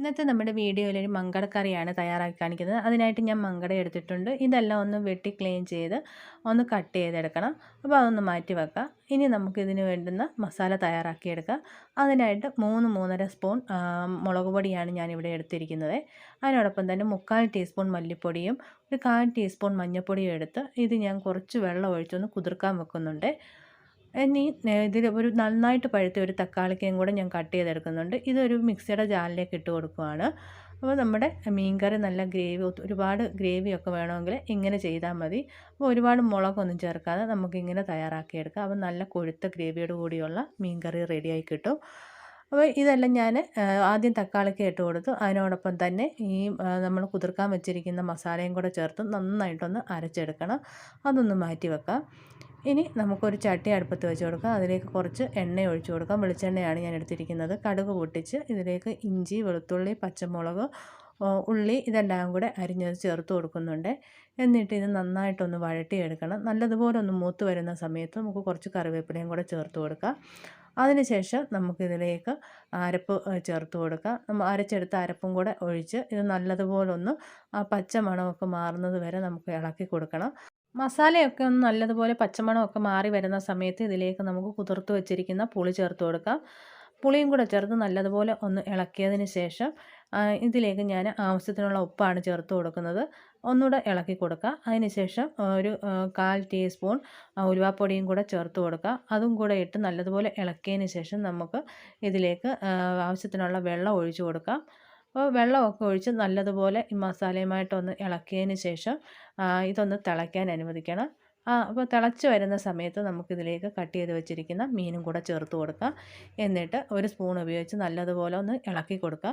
ഇന്നത്തെ നമ്മുടെ വീഡിയോയിൽ ഒരു തയ്യാറാക്കി കാണിക്കുന്നത്. അതിനായിട്ട് ഞാൻ മങ്കട എടുത്തിട്ടുണ്ട്. ഇതെല്ലാം ഒന്ന് വെട്ടി ക്ലീൻ ചെയ്ത് ഒന്ന് കട്ട് ചെയ്തെടുക്കണം. അപ്പോൾ അതൊന്ന് മാറ്റി വെക്കാം. ഇനി നമുക്കിതിന് വേണ്ടുന്ന മസാല തയ്യാറാക്കിയെടുക്കാം അതിനായിട്ട് മൂന്ന് മൂന്നര സ്പൂൺ മുളക് പൊടിയാണ് ഞാനിവിടെ എടുത്തിരിക്കുന്നത്. അതിനോടൊപ്പം തന്നെ മുക്കാൽ ടീസ്പൂൺ മല്ലിപ്പൊടിയും ഒരു കാൽ ടീസ്പൂൺ മഞ്ഞൾപ്പൊടിയും എടുത്ത് ഇത് ഞാൻ കുറച്ച് വെള്ളം ഒഴിച്ചൊന്ന് കുതിർക്കാൻ വെക്കുന്നുണ്ട്. ഇനി ഇതിൽ ഒരു നന്നായിട്ട് പഴുത്ത ഒരു തക്കാളിക്കയും കൂടെ ഞാൻ കട്ട് ചെയ്തെടുക്കുന്നുണ്ട്. ഇതൊരു മിക്സിയുടെ ജാലിലേക്ക് ഇട്ട് കൊടുക്കുവാണ്. അപ്പോൾ നമ്മുടെ മീൻകറി നല്ല ഗ്രേവി ഒരുപാട് ഗ്രേവിയൊക്കെ വേണമെങ്കിൽ ഇങ്ങനെ ചെയ്താൽ മതി. അപ്പോൾ ഒരുപാട് മുളകൊന്നും ചേർക്കാതെ നമുക്കിങ്ങനെ തയ്യാറാക്കിയെടുക്കാം. അപ്പോൾ നല്ല കൊഴുത്ത ഗ്രേവിയോട് കൂടിയുള്ള മീൻകറി റെഡിയായി കിട്ടും. അപ്പോൾ ഇതെല്ലാം ഞാൻ ആദ്യം തക്കാളിക്ക് ഇട്ട് കൊടുത്തു. അതിനോടൊപ്പം തന്നെ ഈ നമ്മൾ കുതിർക്കാൻ വെച്ചിരിക്കുന്ന മസാലയും കൂടെ ചേർത്ത് നന്നായിട്ടൊന്ന് അരച്ചെടുക്കണം. അതൊന്ന് മാറ്റി വെക്കാം. ഇനി നമുക്കൊരു ചട്ടി അടുപ്പത്ത് വെച്ച് കൊടുക്കാം. അതിലേക്ക് കുറച്ച് എണ്ണ ഒഴിച്ച് കൊടുക്കാം. വെളിച്ചെണ്ണയാണ് ഞാൻ എടുത്തിരിക്കുന്നത്. കടുക് പൊട്ടിച്ച് ഇതിലേക്ക് ഇഞ്ചി വെളുത്തുള്ളി പച്ചമുളക് ഉള്ളി ഇതെല്ലാം കൂടെ അരിഞ്ഞത് ചേർത്ത് കൊടുക്കുന്നുണ്ട്. എന്നിട്ട് ഇത് നന്നായിട്ടൊന്ന് വഴട്ടിയെടുക്കണം നല്ലതുപോലെ ഒന്ന് മൂത്ത് വരുന്ന സമയത്ത് നമുക്ക് കുറച്ച് കറിവേപ്പിലയും കൂടെ ചേർത്ത് കൊടുക്കാം. അതിനുശേഷം നമുക്കിതിലേക്ക് അരപ്പ് ചേർത്ത് കൊടുക്കാം. നമ്മൾ അരച്ചെടുത്ത അരപ്പും കൂടെ ഒഴിച്ച് ഇത് നല്ലതുപോലെ ഒന്ന് ആ പച്ച മണമൊക്കെ മാറുന്നത് വരെ നമുക്ക് ഇളക്കി കൊടുക്കണം. മസാലയൊക്കെ ഒന്ന് നല്ലതുപോലെ പച്ചമണമൊക്കെ മാറി വരുന്ന സമയത്ത് ഇതിലേക്ക് നമുക്ക് കുതിർത്ത് വെച്ചിരിക്കുന്ന പുളി ചേർത്ത് കൊടുക്കാം. പുളിയും കൂടെ ചേർത്ത് നല്ലതുപോലെ ഒന്ന് ഇളക്കിയതിന് ശേഷം ഇതിലേക്ക് ഞാൻ ആവശ്യത്തിനുള്ള ഉപ്പാണ് ചേർത്ത് കൊടുക്കുന്നത്. ഒന്നുകൂടെ ഇളക്കി കൊടുക്കുക അതിന് ശേഷം ഒരു കാൽ ടീസ്പൂൺ ഉലുവാപ്പൊടിയും കൂടെ ചേർത്ത് കൊടുക്കുക അതും കൂടെ ഇട്ട് നല്ലതുപോലെ ഇളക്കിയതിന് ശേഷം നമുക്ക് ഇതിലേക്ക് ആവശ്യത്തിനുള്ള വെള്ളം ഒഴിച്ചു കൊടുക്കാം. അപ്പോൾ വെള്ളമൊക്കെ ഒഴിച്ച് നല്ലതുപോലെ ഈ മസാലയുമായിട്ടൊന്ന് ഇളക്കിയതിന് ശേഷം ഇതൊന്ന് തിളയ്ക്കാൻ അനുവദിക്കണം. അപ്പോൾ തിളച്ച് വരുന്ന സമയത്ത് നമുക്കിതിലേക്ക് കട്ട് ചെയ്ത് വെച്ചിരിക്കുന്ന മീനും കൂടെ ചേർത്ത് കൊടുക്കാം. എന്നിട്ട് ഒരു സ്പൂൺ ഉപയോഗിച്ച് നല്ലതുപോലെ ഒന്ന് ഇളക്കി കൊടുക്കുക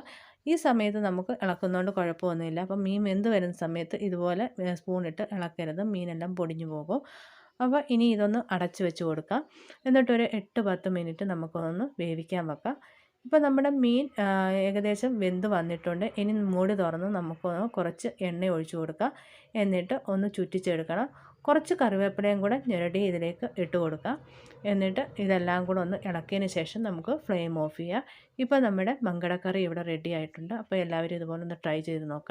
ഈ സമയത്ത് നമുക്ക് ഇളക്കുന്നതുകൊണ്ട് കുഴപ്പമൊന്നുമില്ല. അപ്പോൾ മീൻ വെന്ത് വരുന്ന സമയത്ത് ഇതുപോലെ സ്പൂണിട്ട് ഇളക്കരുത്. മീനെല്ലാം പൊടിഞ്ഞു പോകും. അപ്പോൾ ഇനി ഇതൊന്ന് അടച്ചു വെച്ച് കൊടുക്കാം. എന്നിട്ടൊരു എട്ട് പത്ത് മിനിറ്റ് നമുക്കൊന്ന് വേവിക്കാൻ വെക്കാം. ഇപ്പോൾ നമ്മുടെ മീൻ ഏകദേശം വെന്ത് വന്നിട്ടുണ്ട്. ഇനി മൂടി തുറന്ന് നമുക്ക് കുറച്ച് എണ്ണ ഒഴിച്ചു കൊടുക്കാം. എന്നിട്ട് ഒന്ന് ചുറ്റിച്ചെടുക്കണം. കുറച്ച് കറിവേപ്പിലയും കൂടെ ഞെരടി ഇതിലേക്ക് ഇട്ട് കൊടുക്കാം. എന്നിട്ട് ഇതെല്ലാം കൂടെ ഒന്ന് ഇളക്കിയതിന് ശേഷം നമുക്ക് ഫ്ലെയിം ഓഫ് ചെയ്യാം. ഇപ്പോൾ നമ്മുടെ മങ്കടക്കറി ഇവിടെ റെഡി ആയിട്ടുണ്ട്. അപ്പോൾ എല്ലാവരും ഇതുപോലെ ഒന്ന് ട്രൈ ചെയ്ത് നോക്കണം.